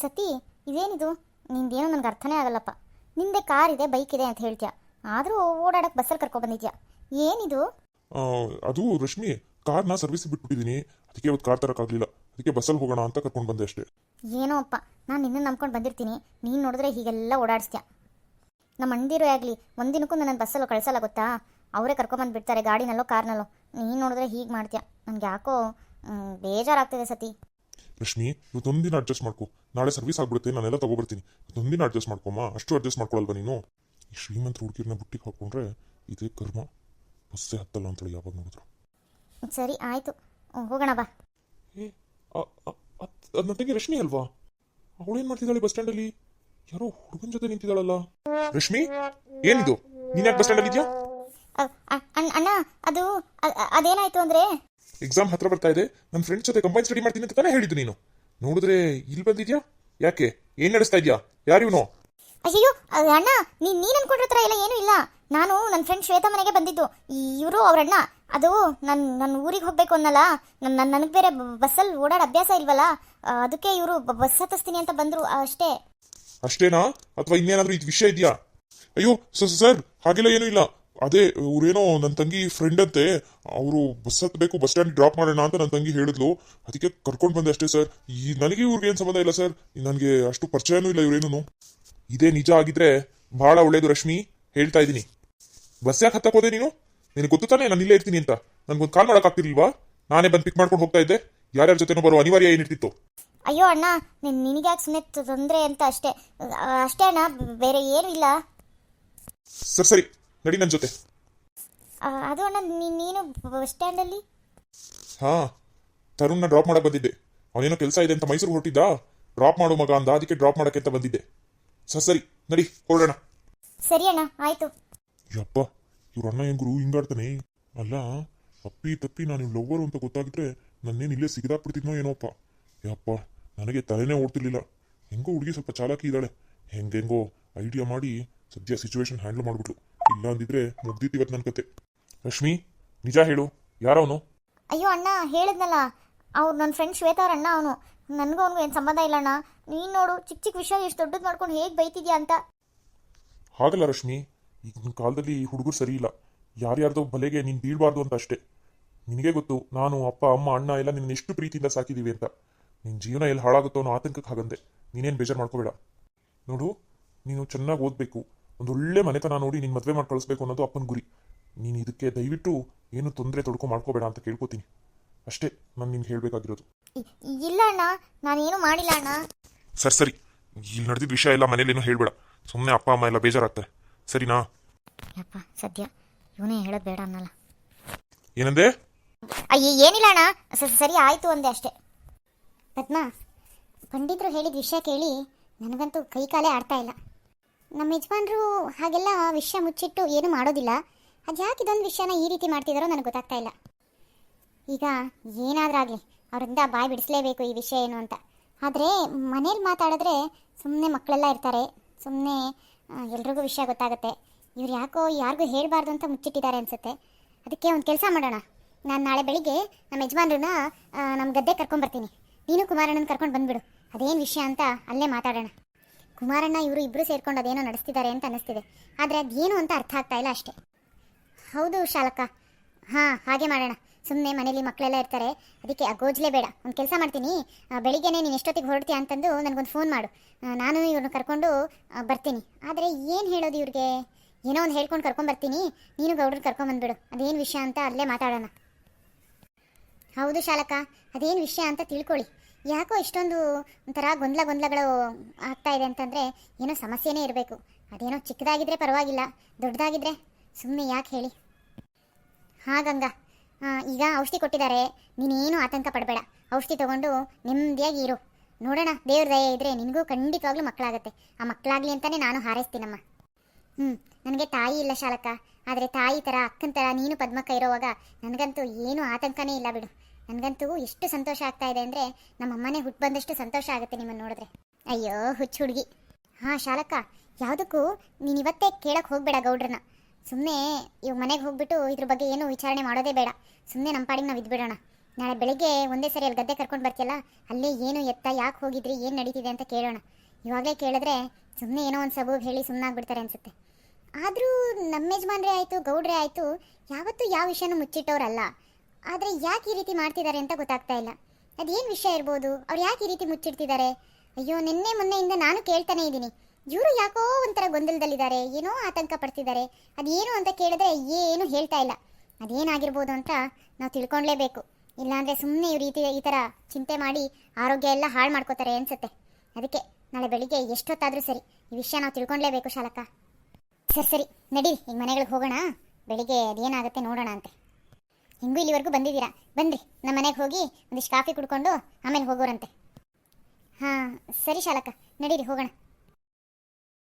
ಸತಿ ಇದೇನಿದು? ನಿಂದೇನೋ ನನಗೆ ಅರ್ಥನೇ ಆಗಲ್ಲಪ್ಪ. ನಿಂದೆ ಕಾರ್ ಇದೆ ಬೈಕ್ ಇದೆ ಅಂತ ಹೇಳ್ತೀಯ? ಆದರೂ ಓಡಾಡಕ್ಕೆ ಬಸ್ಸಲ್ಲಿ ಕರ್ಕೊಬಂದಿದ್ಯಾ ಏನಿದು? ಆ, ಅದು ರಶ್ಮಿ ಕಾರ್ನ ಸರ್ವಿಸ್ ಬಿಟ್ಬಿಟ್ಟಿದ್ದೀನಿ ಅದಕ್ಕೆ ಇವತ್ತು ಕಾರ್ ತರೋಕ್ಕಾಗಲಿಲ್ಲ. ಅದಕ್ಕೆ ಬಸ್ಸಲ್ಲಿ ಹೋಗೋಣ ಅಂತ ಕರ್ಕೊಂಡು ಬಂದೆ ಅಷ್ಟೇ. ಏನೋ ಅಪ್ಪ ನಾನು ನಿನ್ನ ನಂಬ್ಕೊಂಡು ಬಂದಿರ್ತೀನಿ. ನೀನು ನೋಡಿದ್ರೆ ಹೀಗೆಲ್ಲ ಓಡಾಡಿಸ್ತೀಯ? ನಮ್ಮ ಅಣ್ದಿರೋ ಆಗಲಿ ಒಂದಿನಕ್ಕೂ ನನ್ನ ಬಸ್ಸಲ್ಲೋ ಕಳ್ಸಲ್ಲ ಗೊತ್ತಾ? ಅವರೇ ಕರ್ಕೊಂಬಂದು ಬಿಡ್ತಾರೆ ಗಾಡಿನಲ್ಲೋ ಕಾರ್ನಲ್ಲೋ. ನೀನು ನೋಡಿದ್ರೆ ಹೀಗೆ ಮಾಡ್ತೀಯ? ನನಗೆ ಯಾಕೋ ಬೇಜಾರಾಗ್ತಿದೆ ಸತಿ. ರಶ್ಮಿ ಇವತ್ತೊಂದಿನ ಅಡ್ಜಸ್ಟ್ ಮಾಡ್ಕೊ. ನಾಳೆ ಸರ್ವಿಸ್ ಆಗ್ಬಿಡುತ್ತೆ ನಾನೆಲ್ಲ ತಗೊಬರ್ತೀನಿ. ಇವತ್ತೊಂದಿನ ಅಡ್ಜಸ್ಟ್ ಮಾಡ್ಕೊಮ್ಮ ಅಷ್ಟು ಅಡ್ಜಸ್ಟ್ ಮಾಡ್ಕೊಳಲ್ವಾ ನೀನು? ಈ ಶ್ರೀಮಂತ ಹುಡುಗಿರನ್ನ ಬುಟ್ಟಿಗೆ ಹಾಕೊಂಡ್ರೆ ಇದೇ ಕರ್ಮ. ಬಸ್ಸೇ ಹತ್ತಲ್ಲ ಅಂತೇಳಿ ಯಾವಾಗ ನೋಡಿದ್ರು. ಸರಿ ಆಯ್ತು. ಹೋಗೋಣ ಬಾ. ಏ ಅದು ನನ್ನ ತಂಗಿ ರಶ್ಮಿ ಅಲ್ವಾ? ಅವಳೇನ್ ಮಾಡ್ತಿದ್ದಾಳೆ ಬಸ್ ಸ್ಟ್ಯಾಂಡಲ್ಲಿ? ಯಾರೋ ಹುಡುಗನ ಜೊತೆ ನಿಂತಿದ್ದಾಳಲ್ಲ. ರಶ್ಮಿ ಏನಿದು? ನೀನ್ ಯಾಕೆ ಬಸ್ ಸ್ಟ್ಯಾಂಡಲ್ಲಿ ಇದೆಯಾ ಅಣ್ಣ ಅದು ಅದೇನಾಯ್ತು ಅಂದರೆ ಎಕ್ಸಾಮ್ ಹತ್ರ ಬರ್ತಾ ಇದೆ. ನನ್ನ ಫ್ರೆಂಡ್ಸ್ ಜೊತೆ ಕಂಬೈನ್ ಸ್ಟಡಿ ಮಾಡ್ತೀನಿ ಅಂತ ತಾನೇ ಹೇಳಿದ್ದು ನೀನು. ನೋಡಿದ್ರೆ ಇಲ್ಲಿ ಬಂದಿದ್ಯಾ? ಯಾಕೆ? ಏನ್ ನಡೆಸ್ತಾ ಇದ್ಯಾ? ಯಾರು ಇವನು? ಅಯ್ಯೋ ಅಣ್ಣ ನೀ ನೀನ್ ಅನ್ಕೊಂಡಿರೋ ಇಲ್ಲ ಎಲ್ಲ ಏನೂ ಇಲ್ಲ. ನಾನು ನನ್ನ ಫ್ರೆಂಡ್ ಶ್ವೇತಾ ಮನೆಗೆ ಬಂದಿದ್ದು. ಇವರು ಅವ್ರಣ್ಣ ಅದು ನನ್ನ ನನ್ನ ಊರಿಗೆ ಹೋಗ್ಬೇಕು ಅನ್ನಲ್ಲ. ನನ್ನ ನನ್ನ ನನಗೆ ಬೇರೆ ಬಸ್ಸಲ್ಲಿ ಓಡಾಡ ಅಭ್ಯಾಸ ಇಲ್ವಲ್ಲ? ಅದಕ್ಕೆ ಇವರು ಬಸ್ ಹತ್ತಿಸ್ತೀನಿ ಅಂತ ಬಂದ್ರು ಅಷ್ಟೇ. ಅಷ್ಟೇನಾ? ಅಥವಾ ಇನ್ನೇನಾದ್ರೂ ಇದು ವಿಷಯ ಇದೆಯಾ? ಅಯ್ಯೋ ಸರ್ ಹಾಗೆಲ್ಲ ಏನೂ ಇಲ್ಲ. ಅದೇ ಇವರೇನೋ ನನ್ನ ತಂಗಿ ಫ್ರೆಂಡ್ ಅಂತೆ ಅವರು ಬಸ್ ಹತ್ತಬೇಕು ಬಸ್ ಸ್ಟ್ಯಾಂಡ್ ಡ್ರಾಪ್ ಮಾಡೋಣ ಅಂತ ನನ್ನ ತಂಗಿ ಹೇಳಿದ್ಲು. ಅದಕ್ಕೆ ಕರ್ಕೊಂಡು ಬಂದೆ ಅಷ್ಟೇ ಸರ್ ಈ ನನಗೆ ಇವ್ರಿಗೇನು ಸಂಬಂಧ ಇಲ್ಲ ಸರ್ ನನಗೆ ಅಷ್ಟು ಪರಿಚಯನೂ ಇಲ್ಲ ಇವರೇನೂ ಇದೇ ನಿಜ ಆಗಿದ್ರೆ ಬಹಳ ಒಳ್ಳೇದು ರಶ್ಮಿ. ಹೇಳ್ತಾ ಇದ್ದೀನಿ. ಬಸ್ ಯಾಕೆ ಹತ್ತಕ್ಕೆ ಹೋದೆ ನೀನು? ನಿನಗೆ ಗೊತ್ತು ತಾನೇ ನಾನು ಇಲ್ಲೇ ಇರ್ತೀನಿ ಅಂತ. ನನ್ಗೊಂದು ಕಾಲ್ ಮಾಡೋಕ್ಕಾಗ್ತಿರ್ಲಿಲ್ವಾ ನಾನೇ ಬಂದು ಪಿಕ್ ಮಾಡ್ಕೊಂಡು ಹೋಗ್ತಾ ಇದ್ದೆ. ಯಾರ್ಯಾರ ಜೊತೆನೋ ಬರೋ ಅನಿವಾರ್ಯ ಏನಿರ್ತಿತ್ತು? ಅಯ್ಯೋ ಅಣ್ಣ ನಿನಗ್ಯಾಕೆ ಸುಮ್ಮನೆ ತೊಂದರೆ ಅಂತ ಅಷ್ಟೇ. ಅಷ್ಟೇ ಅಣ್ಣ ಬೇರೆ ಏನೂ ಇಲ್ಲ. ಸರಿ ಸರಿ. ನಡಿ ನನ್ನ ಜೊತೆ. ಅದು ಅಣ್ಣ ನೀನು ಬಸ್ ಸ್ಟ್ಯಾಂಡಲ್ಲಿ? ಹಾ ತರುಣ್ನ ಡ್ರಾಪ್ ಮಾಡಕ್ ಬಂದಿದ್ದೆ. ಅವನೇನೋ ಕೆಲಸ ಇದೆ ಅಂತ ಮೈಸೂರು ಹೊರಟಿದ್ದ? ಡ್ರಾಪ್ ಮಾಡು ಮಗ ಅಂದ ಅದಕ್ಕೆ ಡ್ರಾಪ್ ಮಾಡಕ್ಕೆ ಅಂತ ಬಂದಿದ್ದೆ. ಸ ಸರಿ ನಡಿ ಹೊರಡೋಣ. ಸರಿ ಅಣ್ಣ ಆಯ್ತು. ಯಪ್ಪ ಇವ್ರ ಅಣ್ಣ ಹೆಂಗ್ ಗುರು ಹಿಂಗಾಡ್ತಾನೆ ಅಲ್ಲ ಅಪ್ಪಿ ತಪ್ಪಿ ನಾನು ಇವ್ ಲವ್ವರು ಅಂತ ಗೊತ್ತಾಗಿದ್ರೆ ನನ್ನೇನು ಇಲ್ಲೇ ಸಿಗದಾಕ್ಬಿಡ್ತಿದ್ನೋ ಏನೋಪ್ಪ ಯಪ್ಪ ನನಗೆ ತಲೆನೇ ಓಡ್ತಿರ್ಲಿಲ್ಲ. ಹೆಂಗೋ ಹುಡುಗಿ ಸ್ವಲ್ಪ ಚಾಲಾಕಿ ಇದ್ದಾಳೆ. ಹೆಂಗೆಂಗೋ ಐಡಿಯಾ ಮಾಡಿ ಸದ್ಯ ಸಿಚುವೇಶನ್ ಹ್ಯಾಂಡಲ್ ಮಾಡ್ಬಿಟ್ಲು. ಇಲ್ಲ ಅಂದಿದ್ರೆ ಮುಗ್ದಿತ್ತು ಇವತ್ತು ನನ್ನ ಕತೆ. ರಶ್ಮಿ ನಿಜ ಹೇಳು ಯಾರವನು? ಅಯ್ಯೋ ಅಣ್ಣ ಹೇಳಿದ್ನಲ್ಲ ಅವ್ರು ನನ್ನ ಫ್ರೆಂಡ್ ಶ್ವೇತಾ ಅವ್ರ ಅಣ್ಣ ಅವನು. ನನಗೂ ಅವನಿಗೂ ಏನು ಸಂಬಂಧ ಇಲ್ಲ ಅಣ್ಣ. ನೀನು ನೋಡು ಚಿಕ್ಕ ಚಿಕ್ಕ ವಿಷಯ ಎಷ್ಟು ದೊಡ್ಡದು ಮಾಡ್ಕೊಂಡು ಹೇಗೆ ಬೈತಿದ್ಯಾ ಅಂತ. ಹಾಗಲ್ಲ ರಶ್ಮಿ ಈಗಿನ ಕಾಲದಲ್ಲಿ ಹುಡುಗರು ಸರಿ ಇಲ್ಲ. ಯಾರ್ಯಾರ್ದೋ ಬಲೆಗೆ ನೀನು ಬೀಳಬಾರ್ದು ಅಂತ ಅಷ್ಟೇ. ನಿನಗೆ ಗೊತ್ತು ನಾನು ಅಪ್ಪ ಅಮ್ಮ ಅಣ್ಣ ಎಲ್ಲ ನಿನ್ನ ಎಷ್ಟು ಪ್ರೀತಿಯಿಂದ ಸಾಕಿದೀವಿ ಅಂತ. ನಿನ್ನ ಜೀವನ ಎಲ್ಲಿ ಹಾಳಾಗುತ್ತೋ ಅನ್ನೋ ಆತಂಕಕ್ಕೆ ಹಾಗಂದೆ ನೀನೇನು ಬೇಜಾರು ಮಾಡ್ಕೋಬೇಡ. ನೋಡು ನೀನು ಚೆನ್ನಾಗಿ ಓದಬೇಕು. ಒಂದು ಒಳ್ಳೆ ಮನೆತನ ನೋಡಿ ನಿನ್ನ ಮದುವೆ ಮಾಡಿ ಕಳಿಸ್ಬೇಕು ಅನ್ನೋದು ಅಪ್ಪನ ಗುರಿ. ನೀನು ಇದಕ್ಕೆ ದಯವಿಟ್ಟು ಏನು ತೊಂದರೆ ತೊಡ್ಕೊ ಮಾಡ್ಕೋಬೇಡ ಅಂತ ಕೇಳ್ಕೊತೀನಿ. ಅಷ್ಟೇ ನಾನು ನಿನ್ಗೆ ಹೇಳಬೇಕಾಗಿರೋದು. ಇಲ್ಲ ಅಣ್ಣ ನಾನೇನು ಮಾಡಿಲ್ಲ ಅಣ್ಣ. ಸರಿ ಸರಿ. ಇಲ್ಲಿ ನಡೆದಿದ್ದ ವಿಷಯ ಎಲ್ಲ ಮನೇಲೇನು ಹೇಳಬೇಡ. ಸುಮ್ಮನೆ ಅಪ್ಪ ಅಮ್ಮ ಎಲ್ಲ ಬೇಜಾರಾಗ್ತಾರೆ ಸರಿನಾ? ಯಪ್ಪ ಸದ್ಯ ಇವನೇ ಹೇಳೋದು ಬೇಡ ಅನ್ನಲ್ಲ. ಏನಂದೆ? ಅಯ್ಯ ಏನಿಲ್ಲ ಅಣ್ಣ. ಸ- ಸರಿ ಆಯಿತು ಅಂದೆ ಅಷ್ಟೇ. ಪದ್ಮ ಪಂಡಿತರು ಹೇಳಿದ ವಿಷಯ ಕೇಳಿ ನನಗಂತೂ ಕೈ ಕಾಲೇ ಆಡ್ತಾ ಇಲ್ಲ. ನಮ್ಮ ಯಜಮಾನರು ಹಾಗೆಲ್ಲ ವಿಷಯ ಮುಚ್ಚಿಟ್ಟು ಏನು ಮಾಡೋದಿಲ್ಲ. ಅದು ಯಾಕೆ ಇದೊಂದು ವಿಷಯನ ಈ ರೀತಿ ಮಾಡ್ತಿದ್ದಾರೋ ನನಗೆ ಗೊತ್ತಾಗ್ತಾ ಇಲ್ಲ. ಈಗ ಏನಾದ್ರಾಗಲಿ ಅವರಿಂದ ಬಾಯಿ ಬಿಡಿಸಲೇಬೇಕು ಈ ವಿಷಯ ಏನು ಅಂತ. ಆದರೆ ಮನೇಲಿ ಮಾತಾಡಿದ್ರೆ ಸುಮ್ಮನೆ ಮಕ್ಕಳೆಲ್ಲ ಇರ್ತಾರೆ. ಸುಮ್ಮನೆ ಎಲ್ರಿಗೂ ವಿಷಯ ಗೊತ್ತಾಗುತ್ತೆ. ಇವ್ರು ಯಾಕೋ ಯಾರಿಗೂ ಹೇಳಬಾರ್ದು ಅಂತ ಮುಚ್ಚಿಟ್ಟಿದ್ದಾರೆ ಅನಿಸುತ್ತೆ. ಅದಕ್ಕೆ ಒಂದು ಕೆಲಸ ಮಾಡೋಣ. ನಾನು ನಾಳೆ ಬೆಳಿಗ್ಗೆ ನಮ್ಮ ಯಜಮಾನ್ರನ್ನ ನಮ್ಮ ಗದ್ದೆ ಕರ್ಕೊಂಡ್ಬರ್ತೀನಿ ನೀನು ಕುಮಾರಣ್ಣನ ಕರ್ಕೊಂಡು ಬಂದ್ಬಿಡು. ಅದೇನು ವಿಷಯ ಅಂತ ಅಲ್ಲೇ ಮಾತಾಡೋಣ. ಕುಮಾರಣ್ಣ ಇವರು ಇಬ್ಬರು ಸೇರ್ಕೊಂಡು ಅದೇನೋ ನಡೆಸ್ತಿದ್ದಾರೆ ಅಂತ ಅನ್ನಿಸ್ತಿದೆ. ಆದರೆ ಅದೇನು ಅಂತ ಅರ್ಥ ಆಗ್ತಾ ಇಲ್ಲ ಅಷ್ಟೇ. ಹೌದು ಶಾಲಕ ಹಾಂ ಹಾಗೆ ಮಾಡೋಣ. ಸುಮ್ಮನೆ ಮನೇಲಿ ಮಕ್ಕಳೆಲ್ಲ ಇರ್ತಾರೆ. ಅದಕ್ಕೆ ಅಗೋಜ್ಲೇ ಬೇಡ. ಒಂದು ಕೆಲಸ ಮಾಡ್ತೀನಿ. ಆ, ಬೆಳಿಗ್ಗೆನೇ ನೀನು ಎಷ್ಟೊತ್ತಿಗೆ ಹೊರಡ್ತೀಯ ಅಂತಂದು ನನಗೊಂದು ಫೋನ್ ಮಾಡು. ಆ, ನಾನು ಇವ್ರನ್ನ ಕರ್ಕೊಂಡು ಬರ್ತೀನಿ. ಆದರೆ ಏನು ಹೇಳೋದು ಇವ್ರಿಗೆ? ಏನೋ ಒಂದು ಹೇಳ್ಕೊಂಡು ಕರ್ಕೊಂಡು ಬರ್ತೀನಿ. ನೀನು ಗೌಡ್ರನ್ನ ಕರ್ಕೊಂಬಂದ್ಬಿಡು ಅದೇನು ವಿಷಯ ಅಂತ ಅಲ್ಲೇ ಮಾತಾಡೋಣ. ಹೌದು ಶಾಲಕ ಅದೇನು ವಿಷಯ ಅಂತ ತಿಳ್ಕೊಳ್ಳಿ. ಯಾಕೋ ಇಷ್ಟೊಂದು ಒಂಥರ ಗೊಂದಲ ಗೊಂದಲಗಳು ಆಗ್ತಾ ಇದೆ ಅಂತಂದರೆ ಏನೋ ಸಮಸ್ಯೆನೇ ಇರಬೇಕು. ಅದೇನೋ ಚಿಕ್ಕದಾಗಿದ್ದರೆ ಪರವಾಗಿಲ್ಲ, ದೊಡ್ಡದಾಗಿದ್ರೆ ಸುಮ್ಮನೆ ಯಾಕೆ ಹೇಳಿ? ಹಾಗಂಗ ಈಗ ಔಷಧಿ ಕೊಟ್ಟಿದ್ದಾರೆ. ನೀನೇನು ಆತಂಕ ಪಡಬೇಡ. ಔಷಧಿ ತಗೊಂಡು ನೆಮ್ಮದಿಯಾಗಿ ಇರು. ನೋಡೋಣ, ದೇವ್ರ ದಯ ಇದ್ರೆ ನಿನಗೂ ಖಂಡಿತವಾಗ್ಲೂ ಮಕ್ಕಳಾಗತ್ತೆ. ಆ ಮಕ್ಕಳಾಗಲಿ ಅಂತಲೇ ನಾನು ಹಾರೈಸ್ತೀನಮ್ಮ. ಹ್ಞೂ ನನಗೆ ತಾಯಿ ಇಲ್ಲ ಶಾಲಕ ಆದರೆ ತಾಯಿ ಥರ ಅಕ್ಕನ ಥರ ನೀನು ಪದ್ಮಕ್ಕ ಇರೋವಾಗ ನನಗಂತೂ ಏನೂ ಆತಂಕನೇ ಇಲ್ಲ ಬಿಡು. ನನಗಂತೂ ಎಷ್ಟು ಸಂತೋಷ ಆಗ್ತಾ ಇದೆ ಅಂದರೆ ನಮ್ಮ ಅಮ್ಮನೇ ಹುಟ್ಟು ಬಂದಷ್ಟು ಸಂತೋಷ ಆಗುತ್ತೆ ನಿಮ್ಮನ್ನು ನೋಡಿದ್ರೆ. ಅಯ್ಯೋ, ಹುಚ್ಚು ಹುಡುಗಿ. ಹಾಂ, ಶಾಲಕ್ಕ, ಯಾವುದಕ್ಕೂ ನೀನು ಇವತ್ತೇ ಕೇಳಕ್ಕೆ ಹೋಗಬೇಡ ಗೌಡ್ರನ್ನ. ಸುಮ್ಮನೆ ಇವ್ ಮನೆಗೆ ಹೋಗ್ಬಿಟ್ಟು ಇದ್ರ ಬಗ್ಗೆ ಏನು ವಿಚಾರಣೆ ಮಾಡೋದೇ ಬೇಡ. ಸುಮ್ಮನೆ ನಮ್ಮ ಪಾಡಿಗೆ ನಾವು ಇದ್ಬಿಡೋಣ. ನಾಳೆ ಬೆಳಿಗ್ಗೆ ಒಂದೇ ಸರಿ ಅಲ್ಲಿ ಗದ್ದೆ ಕರ್ಕೊಂಡು ಬರ್ತಿಯಲ್ಲ, ಅಲ್ಲೇ ಏನು ಎತ್ತ, ಯಾಕೆ ಹೋಗಿದ್ರಿ, ಏನು ನಡೀತಿದೆ ಅಂತ ಕೇಳೋಣ. ಇವಾಗಲೇ ಕೇಳಿದ್ರೆ ಸುಮ್ಮನೆ ಏನೋ ಒಂದು ಸಬೂಬ್ ಹೇಳಿ ಸುಮ್ಮನಾಗ್ಬಿಡ್ತಾರೆ ಅನ್ಸುತ್ತೆ. ಆದರೂ ನಮ್ಮ ಯಜಮಾನ್ರೇ ಆಯಿತು, ಗೌಡ್ರೆ ಆಯಿತು, ಯಾವತ್ತೂ ಯಾವ ವಿಷಯನೂ ಮುಚ್ಚಿಟ್ಟವ್ರಲ್ಲ. ಆದರೆ ಯಾಕೆ ಈ ರೀತಿ ಮಾಡ್ತಿದ್ದಾರೆ ಅಂತ ಗೊತ್ತಾಗ್ತಾ ಇಲ್ಲ. ಅದೇನು ವಿಷಯ ಇರ್ಬೋದು? ಅವ್ರು ಯಾಕೆ ಈ ರೀತಿ ಮುಚ್ಚಿಡ್ತಿದ್ದಾರೆ? ಅಯ್ಯೋ, ನಿನ್ನೆ ಮೊನ್ನೆಯಿಂದ ನಾನು ಕೇಳ್ತಾನೆ ಇದ್ದೀನಿ. ಇವರು ಯಾಕೋ ಒಂಥರ ಗೊಂದಲದಲ್ಲಿದ್ದಾರೆ, ಏನೋ ಆತಂಕ ಪಡ್ತಿದ್ದಾರೆ. ಅದೇನು ಅಂತ ಕೇಳಿದ್ರೆ ಏನು ಹೇಳ್ತಾ ಇಲ್ಲ. ಅದೇನಾಗಿರ್ಬೋದು ಅಂತ ನಾವು ತಿಳ್ಕೊಳ್ಲೇಬೇಕು. ಇಲ್ಲಾಂದರೆ ಸುಮ್ಮನೆ ಈ ರೀತಿ ಈ ಥರ ಚಿಂತೆ ಮಾಡಿ ಆರೋಗ್ಯ ಎಲ್ಲ ಹಾಳು ಮಾಡ್ಕೋತಾರೆ ಅನ್ಸುತ್ತೆ. ಅದಕ್ಕೆ ನಾಳೆ ಬೆಳಿಗ್ಗೆ ಎಷ್ಟೊತ್ತಾದರೂ ಸರಿ ಈ ವಿಷಯ ನಾವು ತಿಳ್ಕೊಳ್ಲೇಬೇಕು ಶಾಲಕ ಸರಿ ಸರಿ, ನಡೀರಿ, ಈಗ ಮನೆಗಳಿಗೆ ಹೋಗೋಣ. ಬೆಳಿಗ್ಗೆ ಅದೇನಾಗುತ್ತೆ ನೋಡೋಣ ಅಂತೆ. ಹಿಂಗೂ ಇಲ್ಲಿವರೆಗೂ ಬಂದಿದ್ದೀರಾ? ಬನ್ನಿ ನಮ್ಮ ಮನೆಗೆ ಹೋಗಿ ಒಂದಿಷ್ಟು ಕಾಫಿ ಕುಡ್ಕೊಂಡು ಆಮೇಲೆ ಹೋಗೋರಂತೆ. ಹಾಂ, ಸರಿ ಶಾಲಕ ನಡೀರಿ, ಹೋಗೋಣ.